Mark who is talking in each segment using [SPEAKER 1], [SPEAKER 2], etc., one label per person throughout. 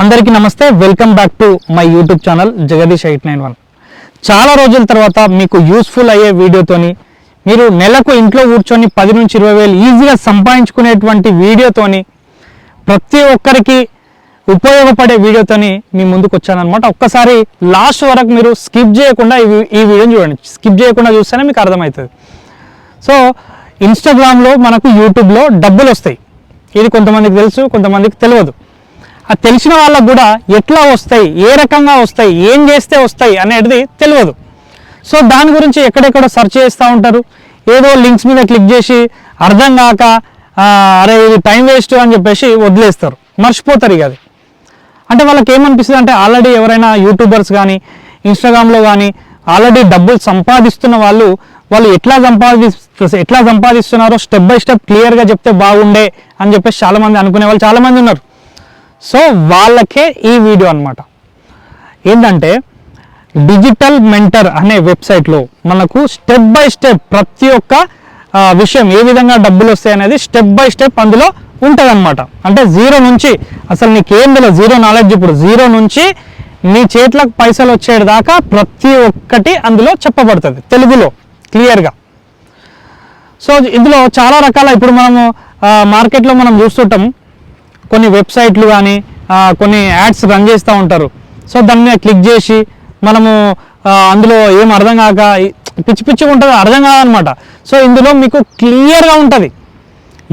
[SPEAKER 1] అందరికీ నమస్తే. Welcome back to my YouTube channel Jagadish eight nine one చాలా రోజుల తర్వాత మీకు యూస్ఫుల్ అయ్యే వీడియోతోని మీరు నెలకు ఇంట్లో కూర్చొని పది నుంచి ఇరవై వేలు ఈజీగా సంపాదించుకునేటువంటి వీడియోతోని ప్రతి ఒక్కరికి ఉపయోగపడే వీడియోతోని మీ ముందుకు వచ్చానమాట ఒక్కసారి లాస్ట్ వరకు మీరు స్కిప్ చేయకుండా ఈ వీడియోని చూడండి. స్కిప్ చేయకుండా చూస్తేనే మీకు అర్థమవుతుంది. సో ఇన్స్టాగ్రామ్లో మనకు యూట్యూబ్లో డబ్బులు వస్తాయి. ఇది కొంతమందికి తెలుసు కొంతమందికి తెలియదు. తెలిసిన వాళ్ళకు కూడా ఎట్లా వస్తాయి ఏ రకంగా వస్తాయి ఏం చేస్తే వస్తాయి అనేది తెలియదు. సో దాని గురించి ఎక్కడెక్కడ సెర్చ్ చేస్తూ ఉంటారు. ఏదో లింక్స్ మీద క్లిక్ చేసి అర్థం కాక అరే ఇది టైం వేస్ట్ అని చెప్పేసి వదిలేస్తారు. మర్చిపోతారు ఇక అది. అంటే వాళ్ళకి ఏమనిపిస్తుంది అంటే ఆల్రెడీ ఎవరైనా యూట్యూబర్స్ కానీ ఇన్స్టాగ్రామ్లో కానీ ఆల్రెడీ డబ్బులు సంపాదిస్తున్న వాళ్ళు వాళ్ళు ఎట్లా సంపాది ఎట్లా సంపాదిస్తున్నారో స్టెప్ బై స్టెప్ క్లియర్గా చెప్తే బాగుండే అని చెప్పేసి చాలామంది అనుకునే వాళ్ళు చాలామంది ఉన్నారు. సో వాళ్ళకే ఈ వీడియో అన్నమాట. ఏంటంటే డిజిటల్ మెంటర్ అనే వెబ్సైట్లో మనకు స్టెప్ బై స్టెప్ ప్రతి ఒక్క విషయం ఏ విధంగా డబ్బులు వస్తాయి అనేది స్టెప్ బై స్టెప్ అందులో ఉంటుంది అంటే జీరో నుంచి అసలు నీకేం తెలియదు జీరో నాలెడ్జ్ ఇప్పుడు జీరో నుంచి నీ చేతులకు పైసలు వచ్చేదాకా ప్రతి ఒక్కటి అందులో చెప్పబడుతుంది తెలుగులో క్లియర్గా. సో ఇందులో చాలా రకాల ఇప్పుడు మనము మార్కెట్లో మనం చూస్తుంటాం కొన్ని వెబ్సైట్లు కానీ కొన్ని యాడ్స్ రన్ చేస్తూ ఉంటారు. సో దాని మీద క్లిక్ చేసి మనము అందులో ఏం అర్థం కాక ఈ- పిచ్చి పిచ్చిగా ఉంటుంది అర్థం కాదనమాట. సో ఇందులో మీకు క్లియర్గా ఉంటుంది.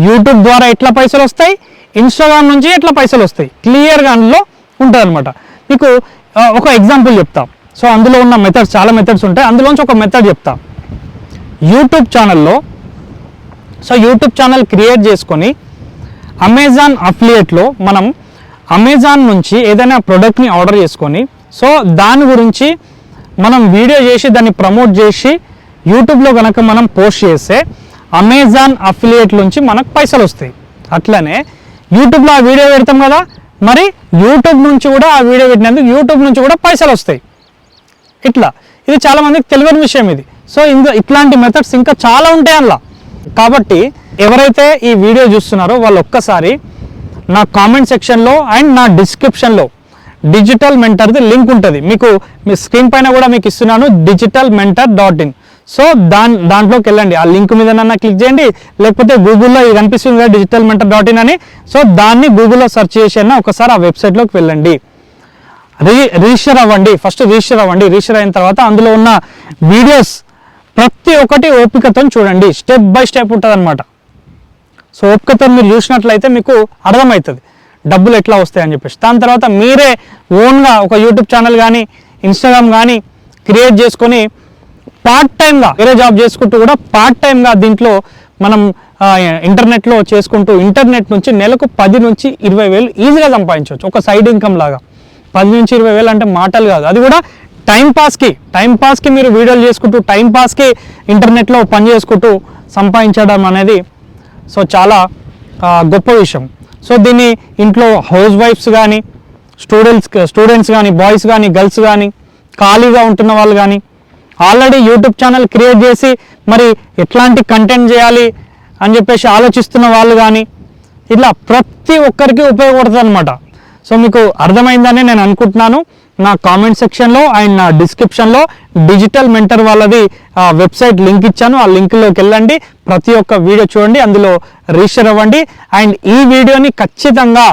[SPEAKER 1] యూట్యూబ్ ద్వారా ఎట్లా పైసలు వస్తాయి ఇన్స్టాగ్రామ్ నుంచి ఎట్లా పైసలు వస్తాయి క్లియర్గా అందులో ఉంటుంది అనమాట మీకు ఒక ఎగ్జాంపుల్ చెప్తా. సో అందులో ఉన్న మెథడ్స్ చాలా మెథడ్స్ ఉంటాయి. అందులోంచి ఒక మెథడ్ చెప్తా. యూట్యూబ్ ఛానల్లో సో యూట్యూబ్ ఛానల్ క్రియేట్ చేసుకొని అమెజాన్ అఫిలియేట్లో మనం అమెజాన్ నుంచి ఏదైనా ప్రోడక్ట్ని ఆర్డర్ చేసుకొని సో దాని గురించి మనం వీడియో చేసి దాన్ని ప్రమోట్ చేసి యూట్యూబ్లో కనుక మనం పోస్ట్ చేస్తే అమెజాన్ అఫిలియేట్ నుంచి మనకు పైసలు వస్తాయి. అట్లనే యూట్యూబ్లో ఆ వీడియో పెడతాం కదా మరి యూట్యూబ్ నుంచి కూడా ఆ వీడియో పెట్టినందుకు యూట్యూబ్ నుంచి కూడా పైసలు వస్తాయి. ఇట్లా. ఇది చాలామందికి తెలియని విషయం ఇది. సో ఇందులో ఇట్లాంటి మెథడ్స్ ఇంకా చాలా ఉంటాయి అందులో కాబట్టి ఎవరైతే ఈ వీడియో చూస్తున్నారో వాళ్ళు ఒక్కసారి నా కామెంట్ సెక్షన్లో అండ్ నా డిస్క్రిప్షన్లో డిజిటల్ మెంటర్ది లింక్ ఉంటుంది. మీకు మీ స్క్రీన్ పైన కూడా మీకు ఇస్తున్నాను digital mentor dot in so దాని దాంట్లోకి వెళ్ళండి. ఆ లింక్ మీద నన్న క్లిక్ చేయండి. లేకపోతే గూగుల్లో ఇది కనిపిస్తుంది కదా డిజిటల్ మెంటర్ డాట్ ఇన్ అని. సో దాన్ని గూగుల్లో సెర్చ్ చేసి ఒకసారి ఆ వెబ్సైట్లోకి వెళ్ళండి. రీ రిజిస్టర్ అవ్వండి. ఫస్ట్ రిజిస్టర్ అవ్వండి. రిజిస్టర్ అయిన తర్వాత అందులో ఉన్న వీడియోస్ ప్రతి ఒక్కటి ఓపికతో చూడండి. స్టెప్ బై స్టెప్ ఉంటుంది అనమాట సో ఓపికతో మీరు చూసినట్లయితే మీకు అర్థమవుతుంది. డబ్బులు ఎట్లా వస్తాయని చెప్పేసి. దాని తర్వాత మీరే ఓన్గా ఒక యూట్యూబ్ ఛానల్ కానీ ఇన్స్టాగ్రామ్ కానీ క్రియేట్ చేసుకొని పార్ట్ టైంగా వేరే జాబ్ చేసుకుంటూ కూడా పార్ట్ టైంగా దీంట్లో మనం ఇంటర్నెట్లో చేసుకుంటూ ఇంటర్నెట్ నుంచి నెలకు పది నుంచి ఇరవై వేలు ఈజీగా సంపాదించవచ్చు. ఒక సైడ్ ఇన్కమ్ లాగా. పది నుంచి ఇరవై వేలు అంటే మాటలు కాదు. అది కూడా టైం పాస్కి. టైం పాస్కి మీరు వీడియోలు చేసుకుంటూ టైం పాస్కి ఇంటర్నెట్లో పని చేసుకుంటూ సంపాదించడం అనేది సో చాలా గొప్ప విషయం. సో దీన్ని ఇంట్లో హౌస్ వైఫ్స్ కానీ స్టూడెంట్స్ స్టూడెంట్స్ కానీ బాయ్స్ కానీ గర్ల్స్ కానీ ఖాళీగా ఉంటున్న వాళ్ళు కానీ ఆల్రెడీ యూట్యూబ్ ఛానల్ క్రియేట్ చేసి మరి ఎట్లాంటి కంటెంట్ చేయాలి అని చెప్పేసి ఆలోచిస్తున్న వాళ్ళు కానీ ఇట్లా ప్రతి ఒక్కరికి ఉపయోగపడుతుంది అనమాట సో మీకు అర్థమైందని నేను అనుకుంటున్నాను. నా కామెంట్ సెక్షన్లో అండ్ నా డిస్క్రిప్షన్లో డిజిటల్ మెంటర్ వాళ్ళది వెబ్సైట్ లింక్ ఇచ్చాను. ఆ లింక్లోకి వెళ్ళండి. ప్రతి ఒక్క వీడియో చూడండి. అందులో రిజిస్టర్ అవ్వండి. అండ్ ఈ వీడియోని ఖచ్చితంగా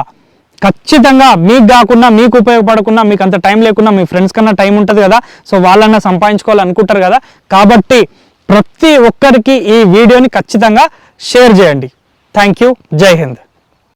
[SPEAKER 1] ఖచ్చితంగా మీకు కాకుండా మీకు ఉపయోగపడకుండా మీకు అంత టైం లేకుండా మీ ఫ్రెండ్స్ కన్నా టైం ఉంటుంది కదా. సో వాళ్ళన్నా సంపాదించుకోవాలనుకుంటారు కదా. కాబట్టి ప్రతి ఒక్కరికి ఈ వీడియోని ఖచ్చితంగా షేర్ చేయండి. థ్యాంక్ యూ జై హింద్